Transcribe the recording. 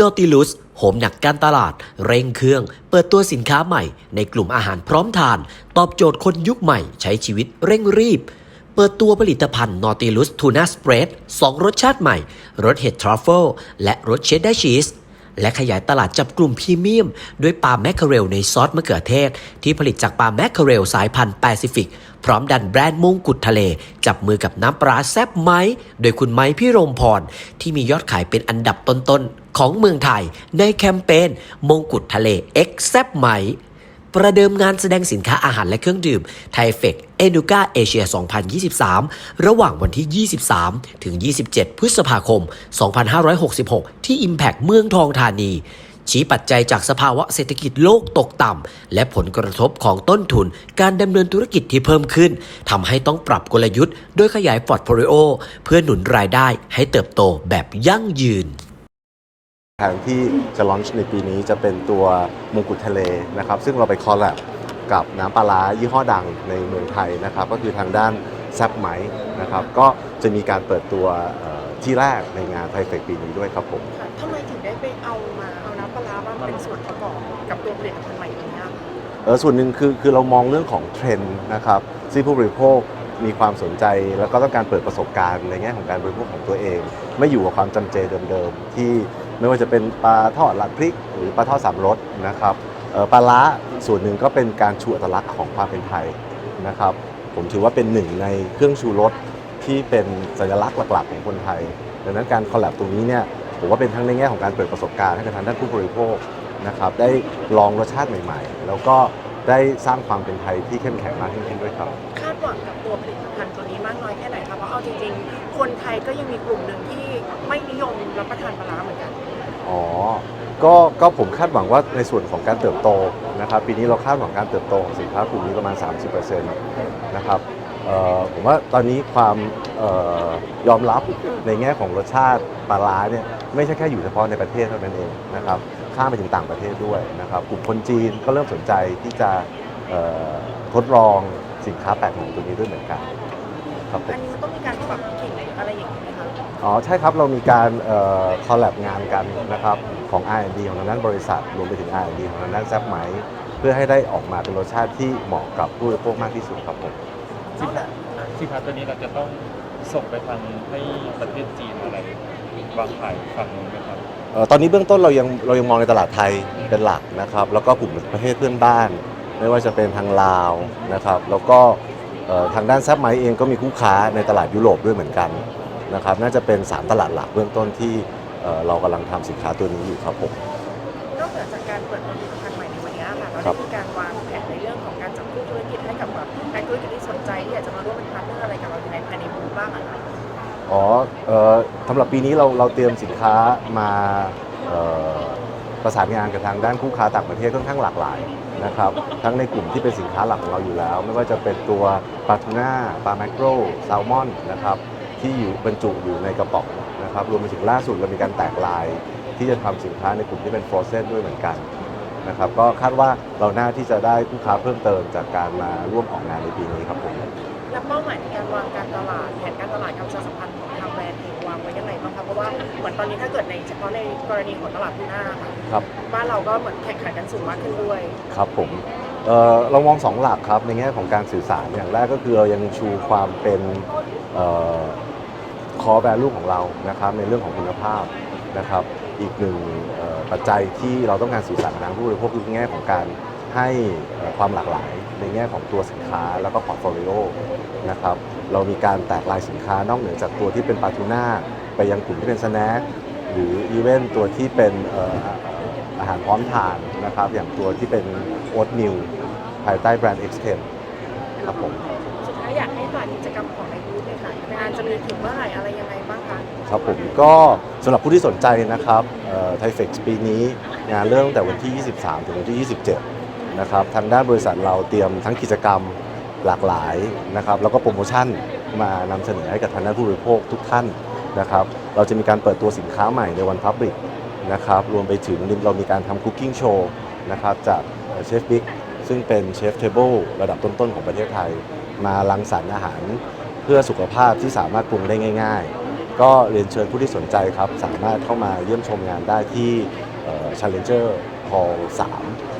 Nautilus โหมหนักการตลาด เร่งเครื่อง เปิดตัวสินค้าใหม่ ในกลุ่มอาหารพร้อมทาน ตอบโจทย์คนยุคใหม่ ใช้ชีวิตเร่งรีบ เปิดตัวผลิตภัณฑ์ Nautilus Tuna Spread 2 รสชาติใหม่ รสเห็ดทรัฟเฟิลและรสเชดดาร์ชีส และขยายตลาดจับกลุ่มพรีเมียม ด้วยปลาแมคเคาเรลในซอสมะเขือเทศ ที่ผลิตจากปลาแมคเคาเรลสายพันธุ์แปซิฟิก พร้อมดันแบรนด์มงกุฎทะเล จับมือกับน้ำปลาแซบไม้ โดยคุณไม้พี่รมพร ที่มียอดขายเป็นอันดับต้นๆ ของเมืองไทยในแคมเปญมงกุฎทะเลเอ็กแซบไม้ ประเดิมงานแสดงสินค้าอาหารและเครื่องดื่มไทเฟกเอนูกาเอเชีย 2023 ระหว่างวันที่ 23 ถึง 27 พฤษภาคม 2566 ที่ Impact เมืองทองธานี ชี้ปัจจัยจากสภาวะเศรษฐกิจโลกตกต่ำ และผลกระทบของต้นทุนการดำเนินธุรกิจที่เพิ่มขึ้นทำให้ต้องปรับกลยุทธ์โดยขยายพอร์ตโฟลิโอเพื่อหนุนรายได้ให้เติบโตแบบยั่งยืน ทางที่จะลอนช์ในปีนี้จะเป็นตัวมงกุฎทะเลนะครับซึ่งเราไปคอลแลบกับน้ำปลาร้ายี่ห้อดังในเมืองไทยนะครับก็คือทางด้านแซบไหมนะครับก็จะมีการเปิดตัวเอ่อที่แรกในงานไทเฟกปีนี้ด้วยครับผมค่ะทำไมถึงได้ไปเอามาเอาน้ำปลาร้ามาเป็นส่วนประกอบกับตัวผลิตภัณฑ์ใหม่ตัวเนี้ยเออส่วนหนึ่งคือคือเรามองเรื่องของเทรนด์นะครับที่ผู้บริโภคมีความสนใจแล้วก็ต้องการเปิดประสบการณ์ในแง่ของการบริโภคของตัวเอง ไม่อยู่กับความจำเจเดิมๆที่ ไม่ว่าจะเป็นปลาทอดหลัดพริก หรือปลาทอดสามรสนะครับปลาล้าส่วนหนึ่งก็เป็นการชูอัตลักษณ์ของความเป็นไทยนะครับ ผมถือว่าเป็นหนึ่งในเครื่องชูรสที่เป็นสัญลักษณ์หลักๆของคนไทย ดังนั้นการคอลแลบตรงนี้เนี่ยผมว่าเป็นทั้งในแง่ของการเปิดประสบการณ์ให้กับทางด้านผู้บริโภคนะครับได้ลองรสชาติใหม่ๆ แล้วก็ได้สร้างความเป็นไทยที่เข้มแข็งมากขึ้นด้วยครับคาดหวังกับตัวผลิตภัณฑ์ตัวนี้มากน้อยแค่ไหนคะเพราะเอาจริงๆ คนไทยก็ยังมีกลุ่มหนึ่งที่ไม่นิยมรับประทานปลาร้าเหมือนกัน ก็ก็ผมคาดหวังว่าในส่วนของการเติบโตนะครับปีนี้เราคาดหวังการเติบโตของสินค้ากลุ่มนี้ประมาณ 30%นะครับผมว่าตอนนี้ความออยอมรับในแง่ของรสชาติปลาร้าเนี่ยไม่ใช่แค่อยู่เฉพาะในประเทศเท่านั้นเองนะครับข้ามไปถึงต่างประเทศด้วยนะครับกลุ่มคนจีนก็เริ่มสนใจที่จะทดลองสินค้าแปลกใหม่ตัวนี้ด้วยเหมือนกันครับผมอันนี้มันต้องมีการปรับกิ่งอะไรอย่างนี้ไหมคะ อ๋อใช่ครับเรามีการคอลแลบงานกันนะครับของ R&D ของทางด้านบริษัท รวมไปถึง R&D ของทางด้านแซบไหม เพื่อให้ได้ออกมาเป็นรสชาติที่เหมาะกับผู้บริโภคมากที่สุดครับผมสินค้าสินค้าตัวนี้เราจะต้องส่งไปทางให้ประเทศจีนอะไรวางขายฝั่งนู้นไหมครับเอ่อตอนนี้เบื้องต้นเรายังเรายังมองในตลาดไทยเป็นหลักนะครับ แล้วก็กลุ่มประเทศเพื่อนบ้าน ไม่ว่าจะเป็นทางลาวนะครับ แล้วก็เอ่อทางด้านแซบไหมเองก็มีคู่ค้าในตลาดยุโรปด้วยเหมือนกัน นะครับน่าจะเป็น 3 ตลาดหลักเบื้องต้นที่เอ่อเรากำลังทำสินค้าตัวนี้อยู่ครับผมนอกเหนือจากการเปิดผลิตภัณฑ์ใหม่ในวันนี้ค่ะเราครัได้บมีการวางแผนในเรื่องของการจับคู่ธุรกิจให้กับแบบนักธุรกิจที่สนใจที่อยากจะมาร่วมเป็นพาร์ทเนอร์อะไรกับเราในภายในบูธบ้างอะคะอ๋อเอ่อสำหรับปีนี้เราเราเตรียมสินค้ามาเอ่อประสานงานกับทางด้านคู่ค้าต่างประเทศค่อนข้างหลากหลายนะครับทั้งในกลุ่มที่เป็นสินค้าหลักของเราอยู่แล้ว ไม่ว่าจะเป็นตัวปลาทูน่าปลาแมกโรแซลมอนนะครับ ที่อยู่บรรจุอยู่ในกระป๋องนะครับรวมไปถึงล่าสุดเรามีการแตกลาย ที่จะทำสินค้าในกลุ่มที่เป็นฟรอเซนด้วยเหมือนกันนะครับก็คาดว่าเราน่าที่จะได้คู่ค้าเพิ่มเติมจากการมาร่วมออกงานในปีนี้ครับผมและเป้าหมายในการวางการตลาดแผนการตลาดการประชาสัมพันธ์ของทางแบรนด์เองวางไว้ยังไงบ้างคะเพราะว่าเหมือนตอนนี้ถ้าเกิดในเฉพาะในกรณีของตลาดทูน่าค่ะครับบ้านเราก็เหมือนแข่งขันกันสูงมากขึ้นด้วยครับผมเอ่อเรามองสองหลักครับในแง่ของการสื่อสารอย่างแรกก็คือเรายังชูความเป็น คอ value ของเรานะครับในเรื่องของคุณภาพนะครับ อีกหนึ่งปัจจัยที่เราต้องการสื่อสารกับทางผู้บริโภคคือแง่ของการให้ความหลากหลายในแง่ของตัวสินค้าแล้วก็พอร์ตโฟลิโอนะครับเรามีการแตกลายสินค้านอกเหนือจากตัวที่เป็นปลาทูน่าไปยังกลุ่มที่เป็นสแน็คหรืออีเวนต์ตัวที่เป็นอาหารพร้อมทานนะครับ อย่างตัวที่เป็นโอ๊ตมิลภายใต้แบรนด์ X10 ครับผม สุดท้ายอยากให้ฝากกิจกรรมของในบูธเลยค่ะงานจะมีถึงเมื่อไหร่อะไรยังไงบ้างคะครับผมก็สำหรับผู้ที่สนใจนะครับไทเฟกซ์ปีนี้งานเริ่มตั้งแต่วันที่ 23 ถึงวันที่ 27 นะครับ ทางด้านบริษัทเราเตรียมทั้งกิจกรรมหลากหลายนะครับ แล้วก็โปรโมชั่นมานำเสนอให้กับทางด้านผู้บริโภคทุกท่านนะครับ เราจะมีการเปิดตัวสินค้าใหม่ในวันพับบิกนะครับ รวมไปถึงเรามีการทำคุกกิ้งโชว์นะครับจากเชฟบิ๊กซึ่งเป็นเชฟเทเบิลระดับต้นๆของประเทศไทย มาลังสรรค์อาหาร เพื่อสุขภาพที่สามารถปรุงได้ง่าย ๆ ก็เรียนเชิญผู้ที่สนใจครับ สามารถเข้ามาเยี่ยมชมงานได้ที่เอ่อ Challenger Hall 3